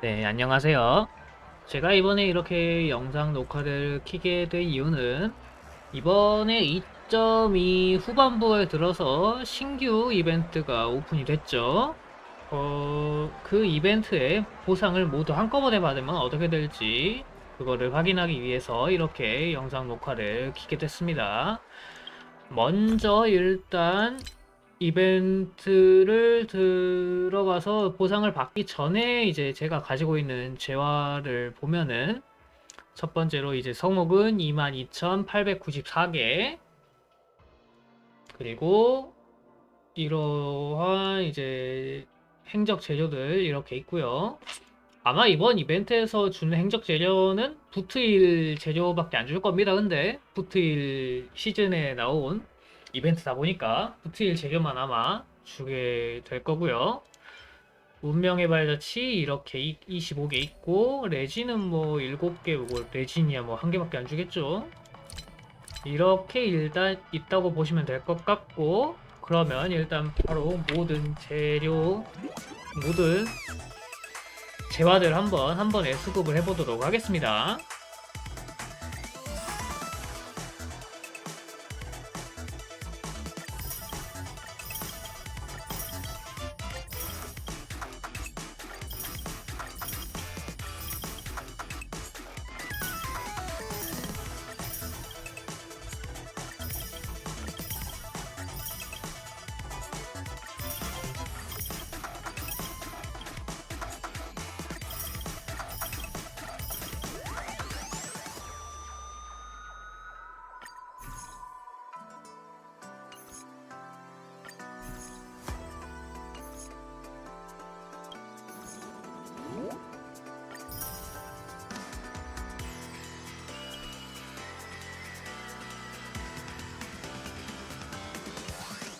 네, 안녕하세요. 제가 이번에 이렇게 영상 녹화를 키게 된 이유는 이번에 2.2 후반부에 들어서 신규 이벤트가 오픈이 됐죠. 어, 그 이벤트의 보상을 모두 한꺼번에 받으면 어떻게 될지 그거를 확인하기 위해서 이렇게 영상 녹화를 키게 됐습니다. 먼저 일단 이벤트를 들어가서 보상을 받기 전에 이제 제가 가지고 있는 재화를 보면은 첫 번째로 이제 성목은 22,894개 그리고 이러한 이제 행적 재료들 이렇게 있고요. 아마 이번 이벤트에서 주는 행적 재료는 부트일 재료밖에 안 줄 겁니다. 근데 부트일 시즌에 나온 이벤트다 보니까 부트일 재료만 아마 주게 될 거고요. 운명의 발자취 이렇게 이- 25개 있고 레진은 뭐 7개 뭐 레진이야 뭐 한 개밖에 안 주겠죠. 이렇게 일단 있다고 보시면 될 것 같고 그러면 일단 바로 모든 재료 모든 재화들 한번 한 번 에 수급을 해보도록 하겠습니다.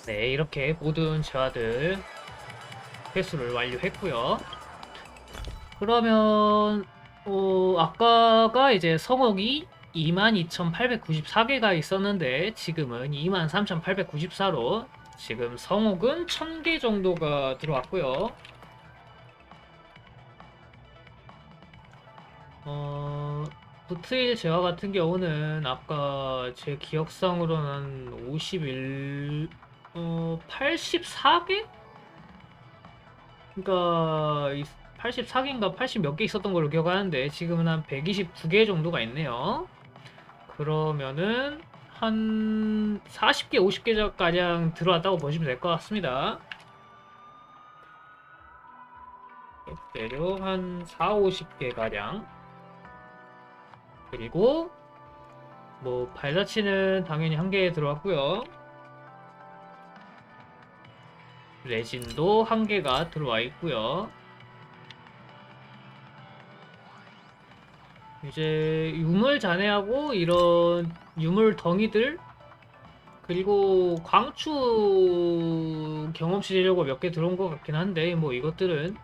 네, 이렇게 모든 재화들 회수를 완료했고요. 그러면 어, 아까가 이제 성옥이 22,894개가 있었는데 지금은 23,894로 지금 성옥은 1000개 정도가 들어왔고요. 어, 부트일 재화 같은 경우는 아까 제 기억상으로는 51, 어, 84개? 그러니까 84개인가 80 몇 개 있었던 걸로 기억하는데 지금은 한 129개 정도가 있네요. 그러면은 한 40개, 50개 가량 들어왔다고 보시면 될 것 같습니다. 재료 한 4, 50개 가량. 그리고 뭐 발자취는 당연히 한 개 들어왔고요. 레진도 한 개가 들어와 있고요. 이제 유물 잔해하고 이런 유물 덩이들 그리고 광추 경험치 재료가 몇 개 들어온 것 같긴 한데 뭐 이것들은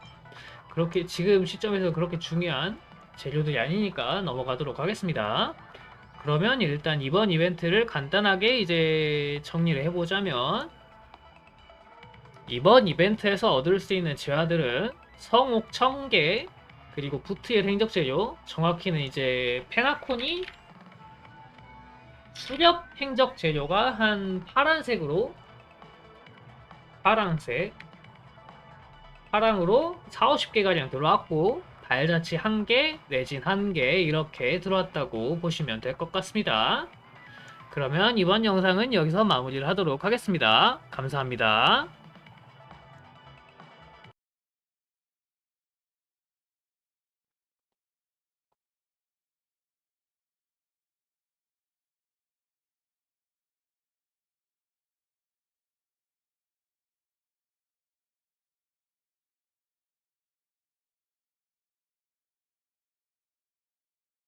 그렇게 지금 시점에서 그렇게 중요한 재료들이 아니니까 넘어가도록 하겠습니다. 그러면 일단 이번 이벤트를 간단하게 이제 정리를 해보자면 이번 이벤트에서 얻을 수 있는 재화들은 성옥 1000개 그리고 부트의 행적 재료 정확히는 이제 페나콘이 수렵 행적 재료가 한 파란색으로 파란색 파랑으로 4, 50개가량 들어왔고 발자취 1개, 레진 1개 이렇게 들어왔다고 보시면 될 것 같습니다. 그러면 이번 영상은 여기서 마무리를 하도록 하겠습니다. 감사합니다.